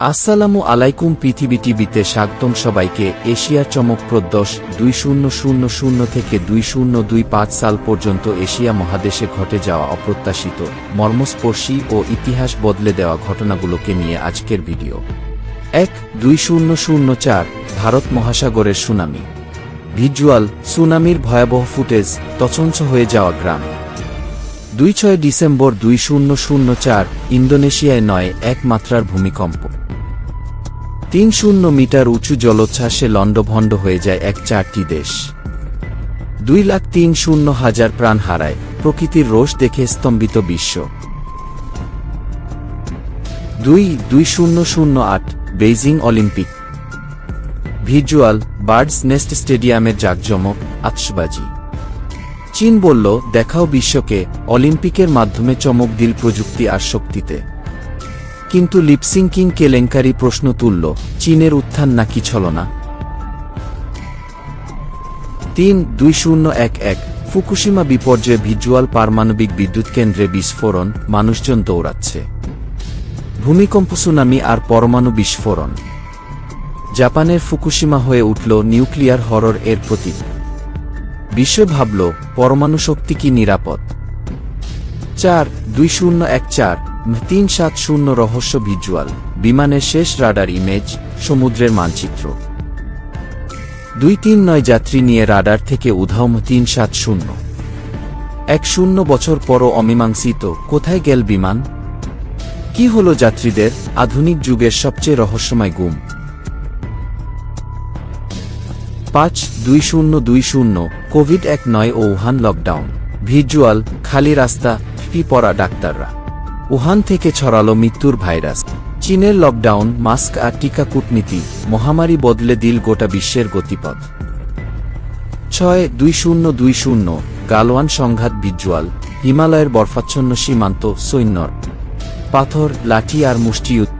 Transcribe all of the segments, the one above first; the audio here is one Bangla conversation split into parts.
আসসালামু আলাইকুম পৃথিবী টিভিতে স্বাগতম সবাইকে এশিয়ার চমকপ্রদ দশ দুই শূন্য শূন্য শূন্য থেকে দুই শূন্য দুই পাঁচ সাল পর্যন্ত এশিয়া মহাদেশে ঘটে যাওয়া অপ্রত্যাশিত মর্মস্পর্শী ও ইতিহাস বদলে দেওয়া ঘটনাগুলোকে নিয়ে আজকের ভিডিও। এক, দুই শূন্য শূন্য চার, ভারত মহাসাগরের সুনামি। ভিজুয়াল সুনামির ভয়াবহ ফুটেজ তছঞ্চ হয়ে যাওয়া গ্রাম। দুই ছয় ডিসেম্বর দুই শূন্য শূন্য চার, ইন্দোনেশিয়ায় নয় এক মাত্রার ভূমিকম্প। তিন শূন্য মিটার উঁচু জলোচ্ছ্বাসে লণ্ডভণ্ড হয়ে যায় এক চারটি দেশ। দুই লাখ তিন শূন্য হাজার প্রাণ হারায়, প্রকৃতির রোষ দেখে স্তম্ভিত বিশ্ব। দুই দুই শূন্য শূন্য আট, Beijing Olympic. Visual, birds nest স্টেডিয়ামের জাকজমক আতসবাজি চীন বলল, দেখাও বিশ্বকে, অলিম্পিকের মাধ্যমে চমক দিল প্রযুক্তি আর শক্তিতে। কিন্তু লিপসিংকিং কেলেঙ্কারি প্রশ্ন তুলল, চীনের উত্থান নাকি ছলনা? তিন, দুই শূন্য এক এক, ফুকুশিমা বিপর্যয়ে ভিজুয়াল পারমাণবিক বিদ্যুৎ কেন্দ্রে বিস্ফোরণ, মানুষজন দৌড়াচ্ছে। ভূমিকম্প সুনামি আর পরমাণু বিস্ফোরণ। জাপানের ফুকুশিমা হয়ে উঠল নিউক্লিয়ার হরর এর প্রতীক। বিশ্ব ভাবল, পরমাণু শক্তি কি নিরাপদ? চার, দুই শূন্য এক চার তিন সাত শূন্য রহস্য ভিজুয়াল বিমানের শেষ রাডার ইমেজ, সমুদ্রের মানচিত্র। দুই তিন নয় যাত্রী নিয়ে রাডার থেকে উধাও তিন সাত শূন্য। এক শূন্য বছর পরও অমীমাংসিত, কোথায় গেল বিমান? কি হল যাত্রীদের, আধুনিক যুগের সবচেয়ে রহস্যময় গুম? পাঁচ দুই শূন্য দুই শূন্য, কোভিড এক নয় ও উহান লকডাউন। ভিজুয়াল খালি রাস্তা ফি পড়া ডাক্তাররা। উহান থেকে ছড়ালো মৃত্যুর ভাইরাস। চীনের লকডাউন, মাস্ক আর টিকা কূটনীতি, মহামারী বদলে দিল গোটা বিশ্বের গতিপথ। ছয় দুই শূন্য দুই শূন্য, গালওয়ান সংঘাত ভিজুয়াল হিমালয়ের বরফাচ্ছন্ন সীমান্ত, সৈন্যর পাথর, লাঠি আর মুষ্টিযুদ্ধ।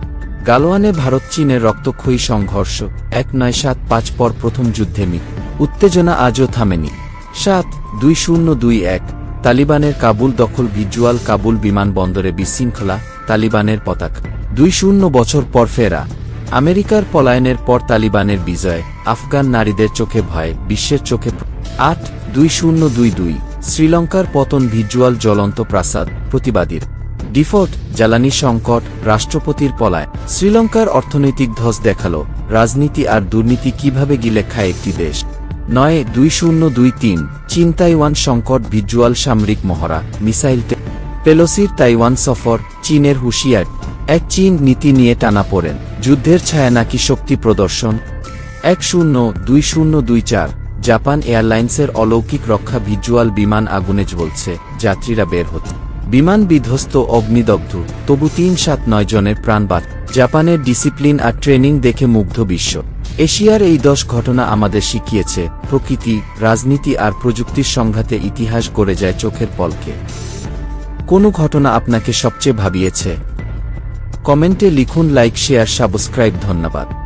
গালোয়ানে ভারত চীনের রক্তক্ষয়ী সংঘর্ষ, এক নয় সাত পাঁচ পর প্রথম যুদ্ধে মি উত্তেজনা আজও থামেনি। সাত দুই শূন্য দুই এক তালিবানের কাবুল দখল ভিজুয়াল কাবুল বিমানবন্দরে বিশৃঙ্খলা, তালিবানের পতাকা। দুই শূন্য বছর পর ফেরা। আমেরিকার পলায়নের পর তালিবানের বিজয়। আফগান নারীদের চোখে ভয়, বিশ্বের চোখে আট, দুই শূন্য দুই দুই। শ্রীলঙ্কার পতন ভিজুয়াল জ্বলন্ত প্রাসাদ, প্রতিবাদীর। ডিফল্ট, জ্বালানি সংকট, রাষ্ট্রপতির পলায়। শ্রীলঙ্কার অর্থনৈতিক ধস দেখাল। রাজনীতি আর দুর্নীতি কীভাবে গিলে খায় একটি দেশ? নয় দুই শূন্য দুই তিন, চীন তাইওয়ান সংকট ভিজুয়াল সামরিক মহড়া, মিসাইল পেলোসির তাইওয়ান সফর, চীনের হুঁশিয়ার। এক চীন নীতি নিয়ে টানা পড়েন। যুদ্ধের ছায়া নাকি শক্তি প্রদর্শন? এক শূন্য দুই শূন্য দুই চার, জাপান এয়ারলাইন্সের অলৌকিক রক্ষা ভিজুয়াল বিমান আগুনে জ্বলছে, যাত্রীরা বের হচ্ছে বিমান বিধ্বস্ত অগ্নিদগ্ধ, তবু তিন সাত নয় জনের প্রাণ বাঁচ। জাপানের ডিসিপ্লিন আর ট্রেনিং দেখে মুগ্ধ বিশ্ব। এশিয়ার এই দশ ঘটনা আমাদের শিখিয়েছে, প্রকৃতি, রাজনীতি আর প্রযুক্তির সংঘাতে ইতিহাস গড়ে যায় চোখের পলকে। কোনো ঘটনা আপনাকে সবচেয়ে ভাবিয়েছে? কমেন্টে লিখুন, লাইক, শেয়ার, সাবস্ক্রাইব, ধন্যবাদ।